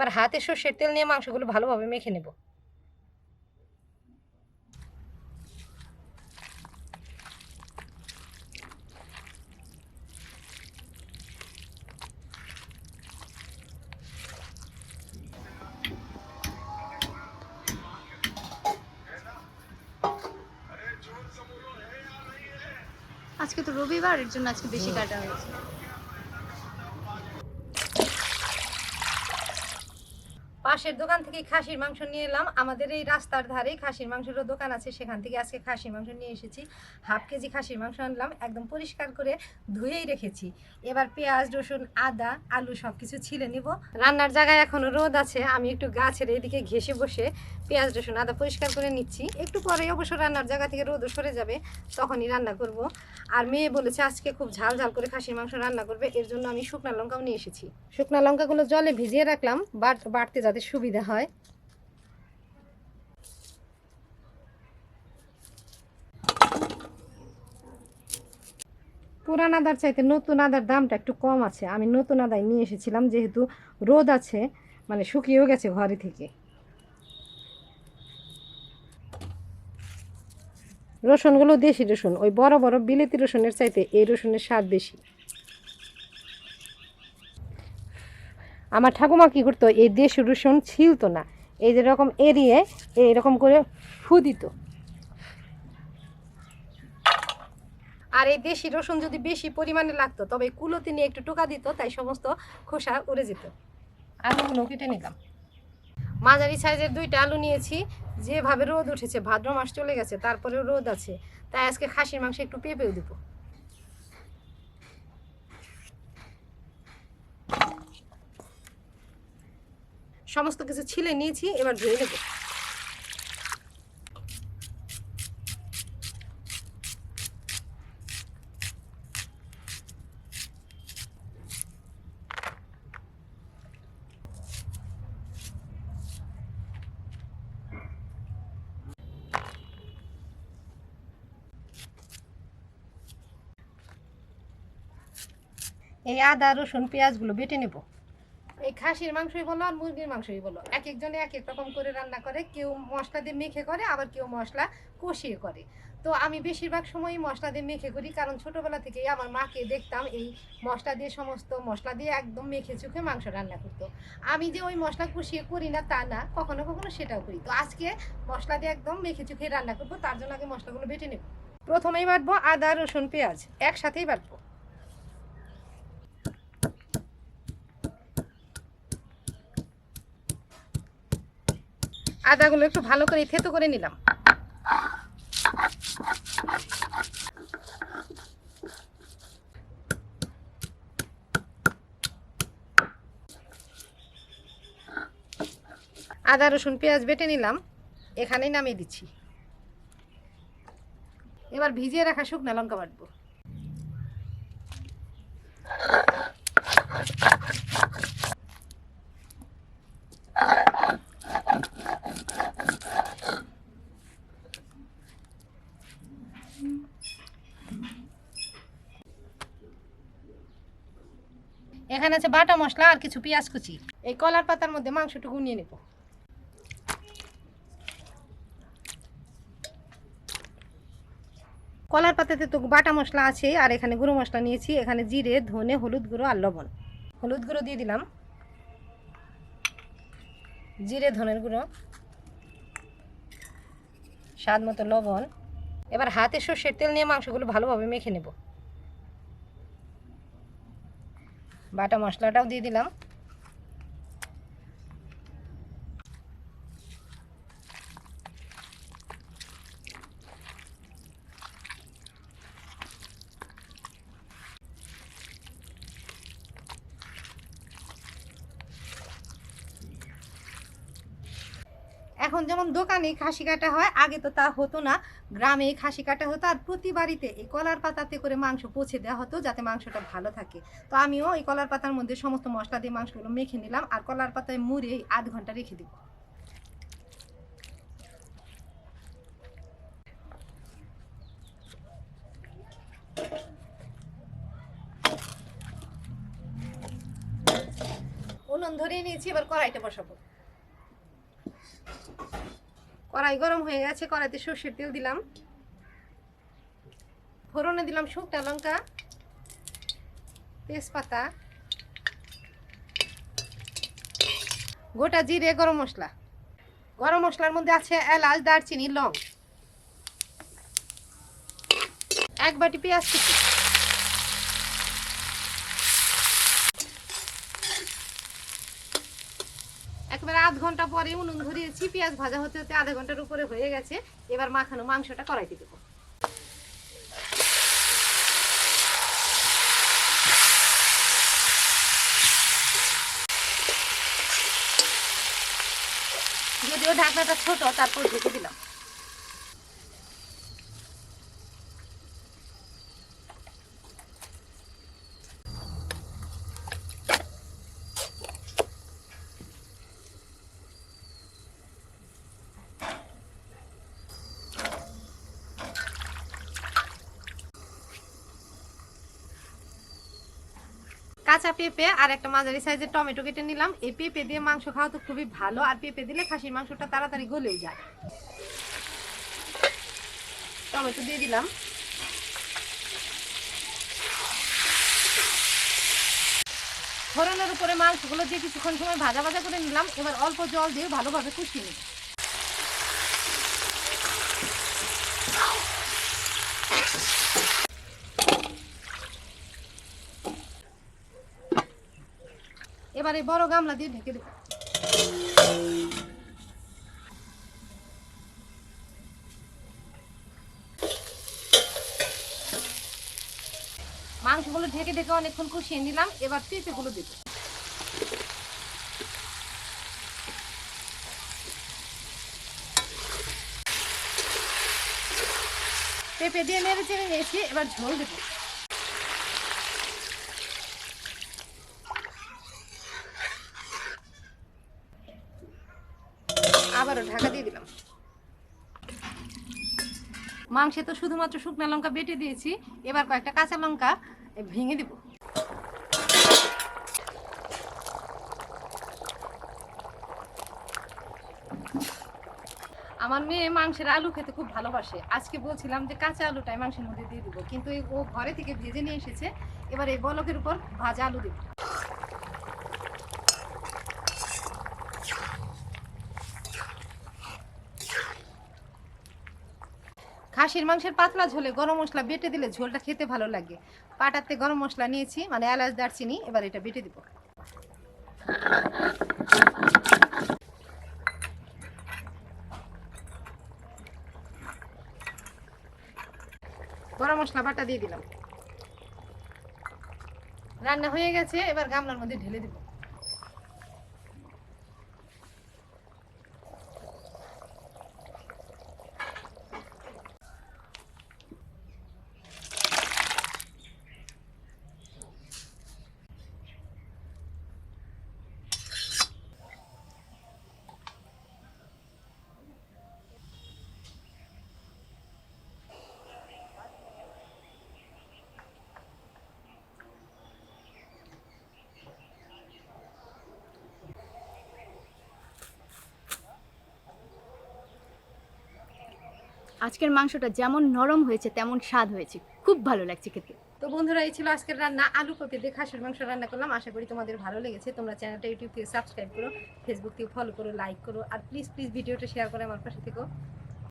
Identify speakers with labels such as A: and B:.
A: এবার হাতে সর্ষের তেল নিয়ে মাংসগুলো ভালোভাবে মেখে নেব।
B: আজকে তো রবিবার, এর জন্য আজকে বেশি কাটা হয়েছে।
A: পাশের দোকান থেকে খাসির মাংস নিয়ে এলাম। আমাদের এই রাস্তার ধারে খাসির মাংসেরও দোকান আছে। সেখান থেকে আজকে খাসির মাংস নিয়ে এসেছি। হাফ কেজি খাসির মাংস আনলাম, একদম পরিষ্কার করে ধুয়েই রেখেছি। এবার পেঁয়াজ, রসুন, আদা, আলু সব কিছু ছিলে নিব। রান্নার জায়গায় এখনও রোদ আছে। আমি একটু গাছের এদিকে ঘেসে বসে পেঁয়াজ, রসুন, আদা পরিষ্কার করে নিচ্ছি। একটু পরে অবশ্য রান্নার জায়গা থেকে রোদও সরে যাবে, তখনই রান্না করব। আর মেয়ে বলেছে আজকে খুব ঝাল ঝাল করে খাসির মাংস রান্না করবে। এর জন্য আমি শুকনা লঙ্কাও নিয়ে এসেছি। শুকনা লঙ্কাগুলো জলে ভিজিয়ে রাখলাম। বাড়তে বাটতে যাতে সুবিধা হয়। পুরান আদার চাইতে নতুন আদার দামটা একটু কম আছে। আমি নতুন আদায় নিয়ে এসেছিলাম, যেহেতু রোদ আছে মানে শুকিয়েও গেছে ঘরে থেকে। রসুনগুলো দেশি রসুন, ওই বড় বড় বিলেতি রসুনের চাইতে এই রসুনের স্বাদ বেশি। আমার ঠাকুমা কি করতো, এই দেশি রসুন ছিলতো না, এই যেরকম এরিয়ে এইরকম করে ফু দিত। আর এই দেশি রসুন যদি বেশি পরিমাণে লাগতো, তবে কুলোতে নিয়ে একটু টোকা দিত, তাই সমস্ত খোসা উড়ে যেত। আলুগুলো কেটে নিলাম। মাঝারি সাইজের দুইটা আলু নিয়েছি, যেভাবে রোদ উঠেছে, ভাদ্র মাস চলে গেছে তারপরে রোদ আছে, তাই আজকে খাসির মাংস একটু পেঁপেও দিব। সমস্ত কিছু ছিলে নিয়েছি এবার ধুয়ে নেব। এই আদা রসুন পেঁয়াজগুলো বেটে নেব। এই খাসির মাংসই বলো আর মুরগির মাংসই বলো। এক একজনে এক এক রকম করে রান্না করে, কেউ মশলা দিয়ে মেখে করে, আবার কেউ মশলা কষিয়ে করে। তো আমি বেশিরভাগ সময়ই মশলা দিয়ে মেখে করি, কারণ ছোটোবেলা থেকেই আমার মাকে দেখতাম এই মশলা দিয়ে সমস্ত মশলা দিয়ে একদম মেখে চুখে মাংস রান্না করতো। আমি যে ওই মশলা কষিয়ে করি না তা না, কখনো কখনো সেটাও করি। তো আজকে মশলা দিয়ে একদম মেখে চুখে রান্না করব, তার জন্য আগে মশলাগুলো বেটে নেব। প্রথমেই বাটবো আদা, রসুন, পেঁয়াজ, একসাথেই বাটবো। আদাগুলো একটু ভালো করে থেতো করে নিলাম। আদা, রসুন, পেঁয়াজ বেটে নিলাম। এখানেই নামিয়ে দিচ্ছি। এবার ভিজিয়ে রাখা শুকনা লঙ্কা বাটবো। এখানে আছে বাটা মশলা আর কিছু পেঁয়াজ কুচি। এই কলার পাতার মধ্যে মাংসটুকু গুনিয়ে নেব। কলার পাতাতে তো বাটা মশলা আছে, আর এখানে গুঁড়ো মশলা নিয়েছি। এখানে জিরে, ধনে, হলুদ গুঁড়ো আর লবণ। হলুদ গুঁড়ো দিয়ে দিলাম। জিরে, ধনের গুঁড়ো। স্বাদ মতো লবণ। এবার হাতে সর্ষের তেল নিয়ে মাংসগুলো ভালোভাবে মেখে নেব। বাটা মশলাটাও দিয়ে দিলাম। এখন যেমন দোকানে খাসি কাটা হয়, আগে তো তা হতো না। গ্রামে খাসি কাটা হতো আর প্রতি বাড়িতে এই কলার পাতাতে করে মাংস পচে দেওয়া হতো যাতে মাংসটা ভালো থাকে। তো আমিও এই কলার পাতার মধ্যে সমস্ত মশলা দিয়ে মাংসগুলো মেখে নিলাম আর কলার পাতায় মুড়ে আধ ঘণ্টা রেখে দিব। ধরিয়ে নিয়েছি, এবার কড়াইটা বসাবো। কড়াই গরম হয়ে গেছে, কড়াইতে সর্ষের তেল দিলাম। ফোড়নে দিলাম শুকনা লঙ্কা, তেজপাতা, গোটা জিরে, গরম মশলা। গরম মশলার মধ্যে আছে এলাচ, দারচিনি, লং। এক বাটি পেঁয়াজ কুচি। একবারে আধ ঘণ্টা পরে উনুন ধরিয়েছি পেঁয়াজ ভাজা হতে হতে আধা ঘণ্টার উপরে হয়ে গেছে। এবার মাখানো মাংসটা কড়াইতে দেবো। যদিও ঢাকনাটা ছোট, তারপর ঢেকে দিলাম। কাঁচা পেঁপে আর একটা মাঝারি সাইজের টমেটো কেটে নিলাম। এই পেঁপে দিয়ে মাংস খাওয়া তো খুবই ভালো, আর পেঁপে দিলে খাসির মাংসটা তাড়াতাড়ি গলেও যায়। টমেটো দিয়ে দিলাম। ফোড়নের উপরে মাংসগুলো দিয়ে কিছুক্ষণ সময় ভাজা ভাজা করে নিলাম। এবার অল্প জল দিয়ে ভালোভাবে কষিয়ে নিব এবার এই বড় গামলা দিয়ে ঢেকে দেবো। মাংসগুলো ঢেকে ঢেকে অনেকক্ষণ কষিয়ে নিলাম, এবার পেঁপেগুলো দেবো। পেঁপে দিয়ে নেড়ে চেড়ে নিয়েছি, এবার ঝোল দেবো। আবারও ঢাকা দিয়ে দিলাম। মাংসে তো শুধুমাত্র শুকনো লঙ্কা বেটে দিয়েছি, এবার কয়েকটা কাঁচা লঙ্কা ভেঙে দিব। আমার মেয়ে মাংসের আলু খেতে খুব ভালোবাসে। আজকে বলছিলাম যে কাঁচা আলুটাই মাংসের মধ্যে দিয়ে দিব, কিন্তু ও ঘরে থেকে ভেজে নিয়ে এসেছে। এবার এই বলকের উপর ভাজা আলু দিব। খাসির মাংসের পাতলা ঝোলে গরম মশলা বেটে দিলে ঝোলটা খেতে ভালো লাগে। পাটাতে গরম মশলা নিয়েছি মানে এলাচ, দারচিনি, এবার এটা বেটে দিব। গরম মশলা বাটা দিয়ে দিলাম। রান্না হয়ে গেছে, এবার গামলার মধ্যে ঢেলে দিব।
B: আজকের মাংসটা যেমন নরম হয়েছে, তেমন স্বাদ হয়েছে। খুব ভালো লাগছে খেতে।
A: তো বন্ধুরা, এই ছিল আজকের রান্না। আলু কপি দিয়ে খাসির মাংস রান্না করলাম। আশা করি তোমাদের ভালো লেগেছে। তোমরা চ্যানেলটা ইউটিউব থেকে সাবস্ক্রাইব করো ফেসবুক থেকে ফলো করো লাইক করো, আর প্লিজ প্লিজ ভিডিওটা শেয়ার করে আমার পাশে থেকো।